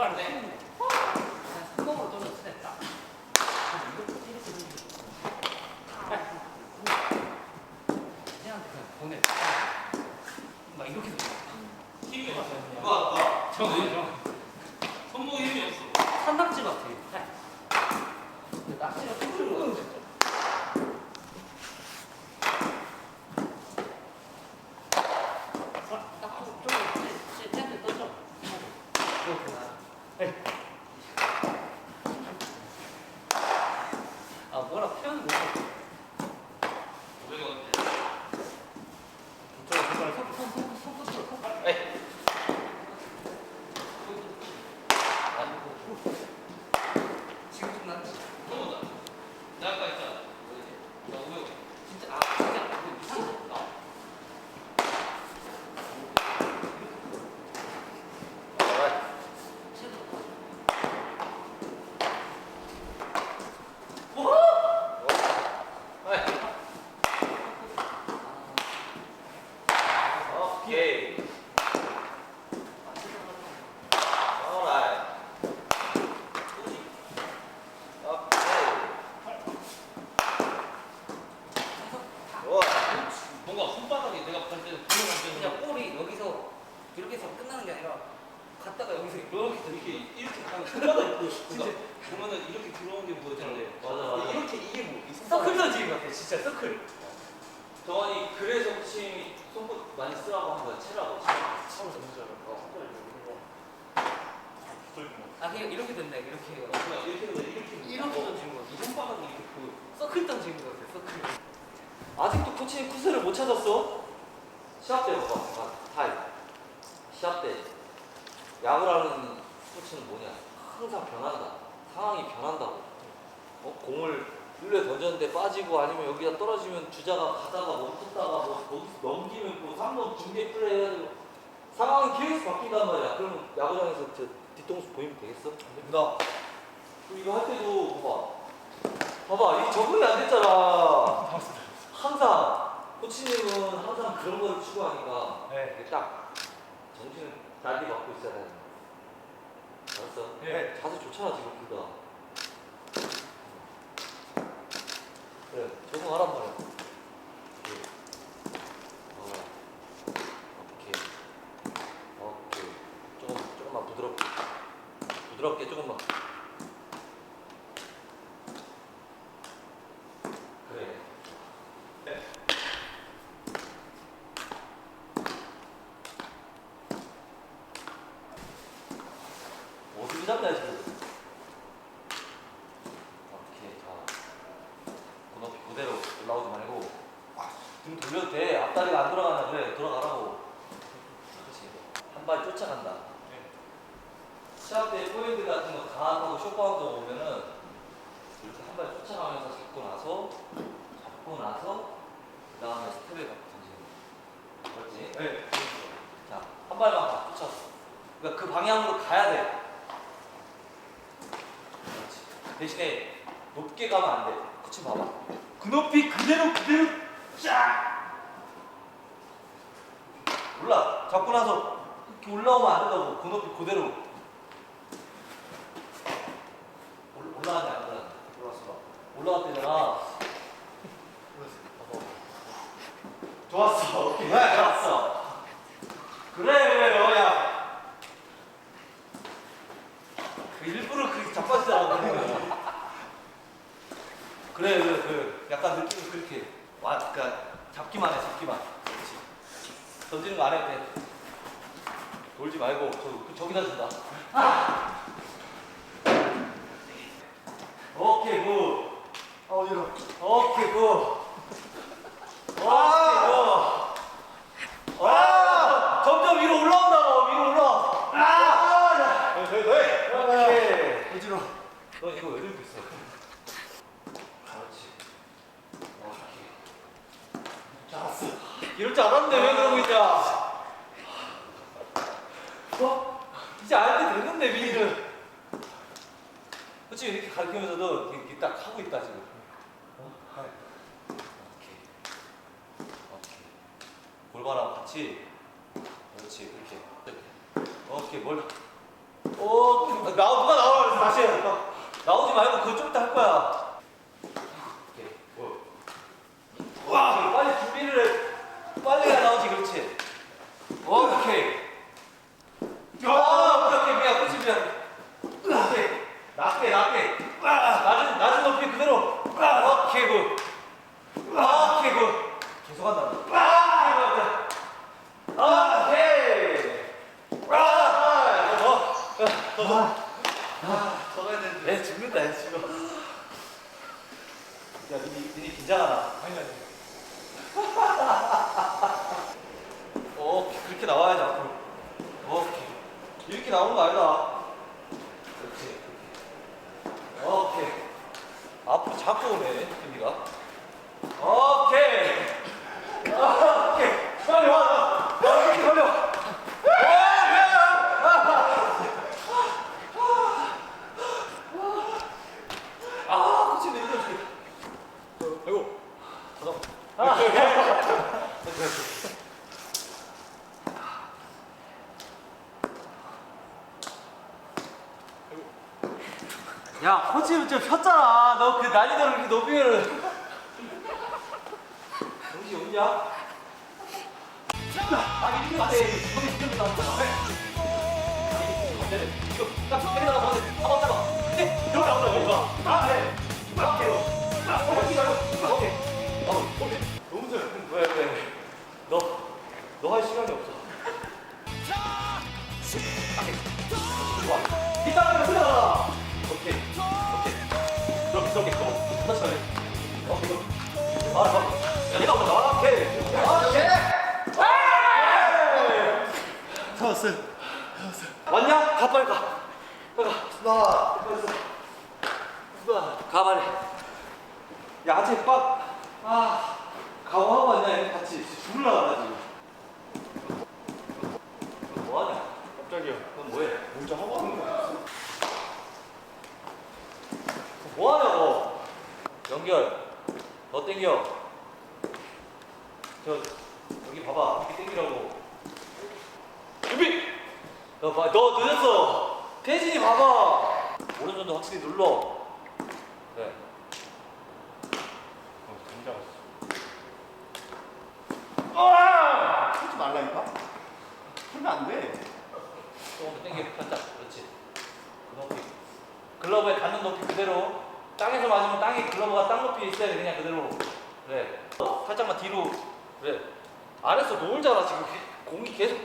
오징어 바다를 네. 뛰는 거. 그냥 보내. 막 이렇게 던져. 힘이 없어. 누가 저는 좀 손목에 힘이 없어. 산낙지 같아. 근데 낙지가 소리를 못 듣죠. 딱 저기 쟤 쟤한테 떠줘. 그렇구나. 아 뭐라 표현 못해. 500원. 저거 정말 손손손 손끝으로 손. 에이. 지금 좀 난. 그거보다. 나 아까 했잖아. 뭐지? 나 500원. 진짜 아 진짜 이거 이상한 거. 오케이. alright. 오케이. 좋아. 뭔가 손바닥이 내가 봤을 때는 그냥 그냥 볼이 여기서 이렇게 해서 끝나는 게 아니라 갔다가 여기서 이렇게 이렇게 이렇게 가면 손바닥이 보여. 진짜 보면은 이렇게 들어오는 게 보이잖아요. 맞아, 맞아. 이렇게 이게 뭐? 이 서클 던지는 것 같아 진짜 서클 정원이 그래서 코치님이 손끝 많이 쓰라고 한 거야. 치라고. 처음 잡는 줄 알았어. 아 그냥 이렇게 된다 이렇게 해요 그냥 이렇게 해서 이렇게 이렇게 던지는 거이 손바닥이 이렇게 보여. 서클 던지는 것 같아 서클 아직도 코치님 쿠스를 못 찾았어? 시합 때 봐봐. 잠깐. 타임. 시합 때 야구라는 스포츠는 뭐냐? 항상 변한다. 상황이 변한다고. 어? 공을 일루에 던졌는데 빠지고 아니면 여기다 떨어지면 주자가 가다가 멈췄다가 뭐 거기서 넘기면 뭐 3번 중계 플레이 해야 되고 상황이 계속 바뀐단 말이야. 그럼 야구장에서 저 뒤통수 보이면 되겠어? 나 이거 할 때도 봐봐. 봐봐, 이 적응이 안 됐잖아. 항상 코치님은 항상 그런 거를 추구하니까 네. 이게 딱 정신을 달리 갖고 있어야 되는 거야. 알았어? 네. 자세 좋잖아 지금 둘 다. 그래, 적응하란 말이야. 오케이. 어. 오케이. 오케이. 조금 조금만 부드럽게. 부드럽게 조금만. 그래. 어떻게 잡냐 지금? 오케이 자 고높이 그대로 올라오지 말고 앞다리가 안 돌아가냐 그래 돌아가라고 그렇지 한 발 쫓아간다 시합 때 포인트 같은 거 강하고 쇼파운드 오면은 이렇게 한 발 쫓아가면서 잡고 나서 잡고 나서 그 다음에 스텝에 갖고 던지는 거 그렇지? 네 자, 한 발만 가, 쫓아서. 그러니까 그 방향으로 가야 돼. 그렇지. 대신에 높게 가면 안 돼. 그치, 봐봐. 그 높이 그대로, 그대로, 쫙! 올라. 잡고 나서 이렇게 올라오면 안 된다고. 그 높이 그대로. 올- 올라가냐, 안 올라가냐? 올라왔어. 올라갔대잖아. 좋았어. 오케이. 좋았어. 그래 그래 너야 그 일부러 그렇게 자빠지더라고 그래 그래 그 약간 느낌이 그렇게 와 그니까 잡기만 해 잡기만 던지는 거 안 해도 돼. 돌지 말고 저, 그 저기다 준다. 오케이 굿. 어, 이러. 오케이 굿. 오케이 굿. 아! 점점 위로 올라온다고 위로 올라. 아! 네, 네, 네. 오케이. 어지러. 너 이거 왜 들고 있어? 그렇지. 오케이. 잘했어 이럴 줄 알았는데 왜 그러고 있냐 어? 이제 알때 됐는데 미리는 그치 이렇게 가르치면서도 이렇게 딱 하고 있다 지금 오케이. 오케이. 골반하고 같이. 그렇지, 그렇게. 오케이, 뭘. 오, 나, 누가 나와, 다시 해. 나오지 말고 그거 좀 이따 할 거야. 오케이, 뭘. 와, 빨리 준비를 해. 빨리 해야 나오지, 그렇지. 오케이. 아, 오케이, 오케이, 미안, 그렇지, 미안. 오케이. 낮게, 낮게. 낮은, 낮은 높이 그대로. 오케이, 굿. 오케이, 굿. 계속 한다. 오케이, 굿. 오케이. 아, 더, 더, 더, 더. 아, 더 가야 되는데. 애 죽는다, 애 죽어. 야, 니니 긴장하나? 아니 아니. 오케이, 그렇게 나와야지, 앞으로. 오케이. 이렇게 나오는 거 아니다. 그렇지. 오케이. 앞으로 자꾸 오네. 오케이. 오케이. 이렇게. 아, 이거 아이고. 야, 코치는 좀 폈잖아. 너 그 난이도를 이렇게 높이면은. 정신 없냐? 아, 이거 안 돼. 거기 지금 나온 거야. 이거 딱 때리다가 뭐 한번 잡아. 네, 여기 나온다, 여기 봐. 아, 네. 오케이. 아, 오케이, 오케이. 오케이. 어, 오케이. 너무 잘해. 왜, 왜? 너, 너 할 시간이 없어. 잡았어요. 왔냐? 가 빨리 가. 빨리 가. 나. 나. 가 빨리. 야, 아직 빡. 아. 가오하고 왔냐? 얘 같이 죽을라 나 지금. 뭐 하냐? 갑자기요. 넌 뭐해? 먼저 하고 하는 거. 뭐 하냐고? 연결. 너 땡겨. 저 여기 봐봐. 여기 땡기라고. 너 봐. 너 늦었어. 태진이 봐봐. 오른손도 확실히 눌러. 네. 어, 긴장했어. 아! 하지 말라니까. 하면 안 돼. 조금 더 땡겨. 살짝. 그렇지. 그 높이. 글러브에 닿는 높이 그대로. 땅에서 맞으면 땅에 글러브가 땅 높이에 있어야 돼. 그냥 그대로. 그래. 어, 살짝만 뒤로. 그래. 안에서 놀잖아 지금. 공이 계속